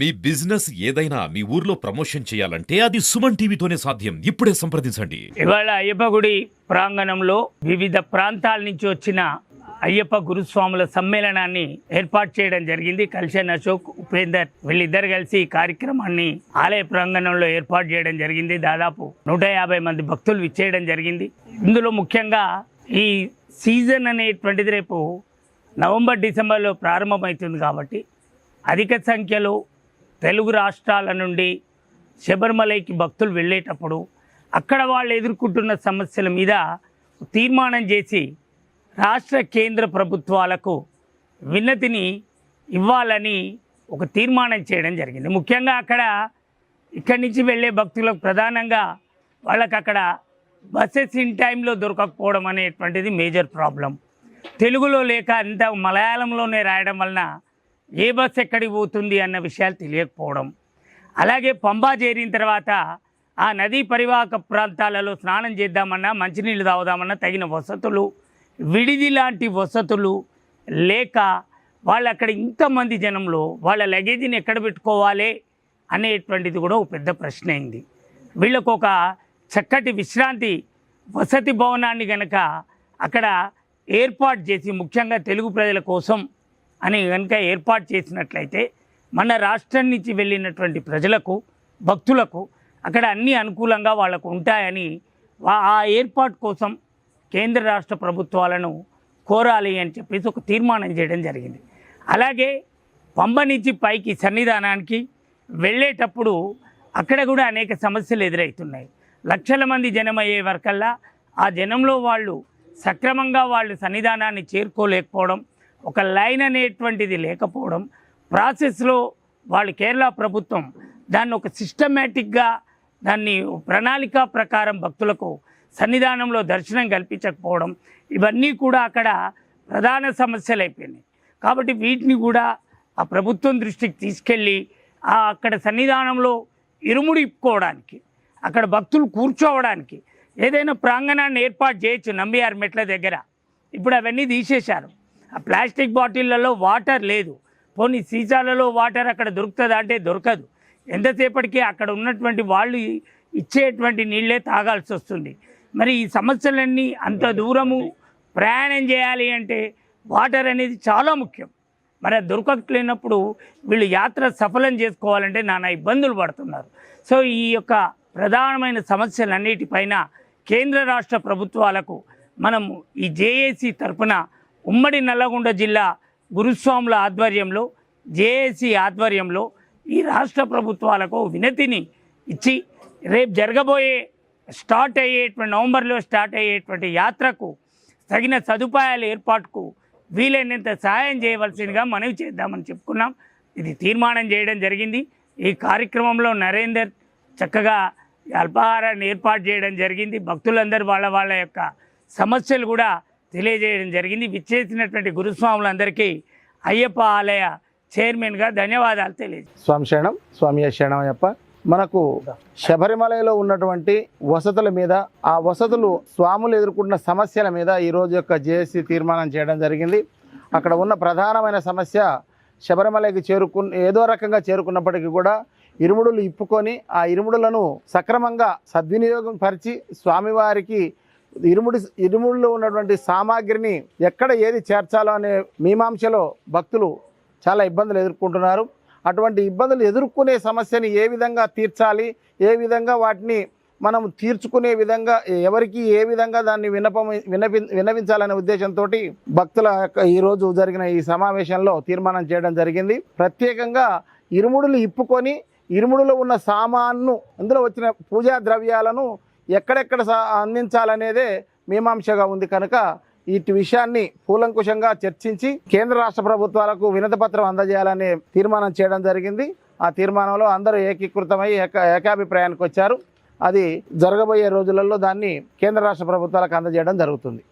మీ business ఏదైనా మీ ఊర్లో promotion చేయాలంటే అది సుమన్ టీవీతోనే సాధ్యం. ఇప్పుడే సంప్రదించండి. ఇవాళ అయ్యప్ప గుడి ప్రాంగణంలో వివిధ ప్రాంతాల నుంచి వచ్చిన అయ్యప్ప గురుస్వాముల సమ్మేళనాన్ని ఏర్పాటు చేయడం జరిగింది. కల్షన్ అశోక్ ఉపేందర్ వీళ్ళిద్దరు కలిసి ఈ కార్యక్రమాన్ని ఆలయ ప్రాంగణంలో ఏర్పాటు చేయడం జరిగింది. దాదాపు నూట యాభై మంది భక్తులు విచ్చేయడం జరిగింది. ఇందులో ముఖ్యంగా ఈ సీజన్ అనేటువంటిది రేపు నవంబర్ డిసెంబర్లో ప్రారంభమవుతుంది కాబట్టి అధిక సంఖ్యలో తెలుగు రాష్ట్రాల నుండి శబరిమలైకి భక్తులు వెళ్ళేటప్పుడు అక్కడ వాళ్ళు ఎదుర్కొంటున్న సమస్యల మీద తీర్మానం చేసి రాష్ట్ర కేంద్ర ప్రభుత్వాలకు విన్నతిని ఇవ్వాలని ఒక తీర్మానం చేయడం జరిగింది. ముఖ్యంగా అక్కడ ఇక్కడి నుంచి వెళ్ళే భక్తులకు ప్రధానంగా వాళ్ళకి అక్కడ బస్సెస్ ఇన్ టైంలో దొరకకపోవడం అనేటువంటిది మేజర్ ప్రాబ్లం. తెలుగులో లేక అంత మలయాళంలోనే రాయడం వలన ఏ బస్సు ఎక్కడికి పోతుంది అన్న విషయాలు తెలియకపోవడం. అలాగే పంబా చేరిన తర్వాత ఆ నదీ పరివాహక ప్రాంతాలలో స్నానం చేద్దామన్నా మంచినీళ్ళు తాగుదామన్నా తగిన వసతులు విడిది లాంటి వసతులు లేక వాళ్ళు అక్కడ ఇంతమంది జనంలో వాళ్ళ లగేజీని ఎక్కడ పెట్టుకోవాలి అనేటువంటిది కూడా ఒక పెద్ద ప్రశ్న అయింది. వీళ్ళకు ఒక చక్కటి విశ్రాంతి వసతి భవనాన్ని గనక అక్కడ ఏర్పాటు చేసి ముఖ్యంగా తెలుగు ప్రజల కోసం అని కనుక ఏర్పాటు చేసినట్లయితే మన రాష్ట్రం నుంచి వెళ్ళినటువంటి ప్రజలకు భక్తులకు అక్కడ అన్ని అనుకూలంగా వాళ్ళకు ఉంటాయని ఆ ఏర్పాటు కోసం కేంద్ర రాష్ట్ర ప్రభుత్వాలను కోరాలి అని చెప్పేసి ఒక తీర్మానం చేయడం జరిగింది. అలాగే పంబ నుంచి పైకి సన్నిధానానికి వెళ్ళేటప్పుడు అక్కడ కూడా అనేక సమస్యలు ఎదురవుతున్నాయి లక్షల మంది జనం అయ్యే వరకల్లా ఆ జనంలో వాళ్ళు సక్రమంగా వాళ్ళు సన్నిధానాన్ని చేరుకోలేకపోవడం ఒక లైన్ అనేటువంటిది లేకపోవడం ప్రాసెస్లో వాళ్ళు కేరళ ప్రభుత్వం దాన్ని ఒక సిస్టమేటిక్గా దాన్ని ప్రణాళిక ప్రకారం భక్తులకు సన్నిధానంలో దర్శనం కల్పించకపోవడం ఇవన్నీ కూడా అక్కడ ప్రధాన సమస్యలు అయిపోయినాయి కాబట్టి వీటిని కూడా ఆ ప్రభుత్వం దృష్టికి తీసుకెళ్ళి ఆ అక్కడ సన్నిధానంలో ఇరుముడి ఇప్పుకోవడానికి అక్కడ భక్తులు కూర్చోవడానికి ఏదైనా ప్రాంగణాన్ని ఏర్పాటు చేయొచ్చు నంబియార్ మెట్ల దగ్గర. ఇప్పుడు అవన్నీ తీసేశారు. ప్లాస్టిక్ బాటిళ్ళలో వాటర్ లేదు. పోనీ సీసాలలో వాటర్ అక్కడ దొరుకుతుందా? అంటే దొరకదు. ఎంతసేపటికి అక్కడ ఉన్నటువంటి వాళ్ళు ఇచ్చేటువంటి నీళ్ళే తాగాల్సి వస్తుంది. మరి ఈ సమస్యలన్నీ అంత దూరము ప్రయాణం చేయాలి అంటే వాటర్ అనేది చాలా ముఖ్యం. మరి దొరకట్లేనప్పుడు వీళ్ళు యాత్ర సఫలం చేసుకోవాలంటే నానా ఇబ్బందులు పడుతున్నారు. సో ఈ యొక్క ప్రధానమైన సమస్యలన్నిటిపైన కేంద్ర రాష్ట్ర ప్రభుత్వాలకు మనము ఈ జేఏసీ తరపున ఉమ్మడి నల్లగొండ జిల్లా గురుస్వాముల ఆధ్వర్యంలో జేఏసీ ఆధ్వర్యంలో ఈ రాష్ట్ర ప్రభుత్వాలకు వినతిని ఇచ్చి రేపు జరగబోయే స్టార్ట్ అయ్యేటువంటి నవంబర్లో స్టార్ట్ అయ్యేటువంటి యాత్రకు తగిన సదుపాయాల ఏర్పాటుకు వీలైనంత సహాయం చేయవలసిందిగా మనవి చేద్దామని చెప్పుకున్నాం. ఇది తీర్మానం చేయడం జరిగింది. ఈ కార్యక్రమంలో నరేందర్ చక్కగా అల్పాహారాన్ని ఏర్పాటు చేయడం జరిగింది. భక్తులందరూ వాళ్ళ వాళ్ళ యొక్క సమస్యలు కూడా తెలియజేయడం జరిగింది. విచ్చేసినటువంటి గురుస్వాములందరికీ అయ్యప్ప ఆలయ చైర్మన్గా ధన్యవాదాలు తెలియజే స్వామి శరణం స్వామి శరణమయ్యప్ప మనకు శబరిమలలో ఉన్నటువంటి వసతుల మీద ఆ వసతులు స్వాములు ఎదుర్కొంటున్న సమస్యల మీద ఈరోజు యొక్క జేఏసీ తీర్మానం చేయడం జరిగింది. అక్కడ ఉన్న ప్రధానమైన సమస్య శబరిమలకి చేరుకు ఏదో రకంగా చేరుకున్నప్పటికీ కూడా ఇరుముడులు ఇప్పుకొని ఆ ఇరుముడులను సక్రమంగా సద్వినియోగం పరిచి స్వామివారికి ఇరుముడి ఇరుముడిలో ఉన్నటువంటి సామాగ్రిని ఎక్కడ ఏది చేర్చాలో అనే మీమాంసలో భక్తులు చాలా ఇబ్బందులు ఎదుర్కొంటున్నారు. అటువంటి ఇబ్బందులు ఎదుర్కొనే సమస్యని ఏ విధంగా తీర్చాలి? ఏ విధంగా వాటిని మనం తీర్చుకునే విధంగా ఎవరికి ఏ విధంగా దాన్ని వినపం వినపి విన్నవించాలనే ఉద్దేశంతో భక్తుల యొక్క ఈరోజు జరిగిన ఈ సమావేశంలో తీర్మానం చేయడం జరిగింది. ప్రత్యేకంగా ఇరుముడులు ఇప్పుకొని ఇరుముడులో ఉన్న సామాన్ను అందులో వచ్చిన పూజా ద్రవ్యాలను ఎక్కడెక్కడ సా- అందించాలనేదే మీమాంసగా ఉంది కనుక ఇటు విషయాన్ని కూలంకుషంగా చర్చించి కేంద్ర రాష్ట్ర ప్రభుత్వాలకు వినతిపత్రం అందజేయాలనే తీర్మానం చేయడం జరిగింది. ఆ తీర్మానంలో అందరూ ఏకీకృతమై ఏక ఏకాభిప్రాయానికి వచ్చారు అది జరగబోయే రోజులలో దాన్ని కేంద్ర రాష్ట్ర ప్రభుత్వాలకు అందజేయడం జరుగుతుంది.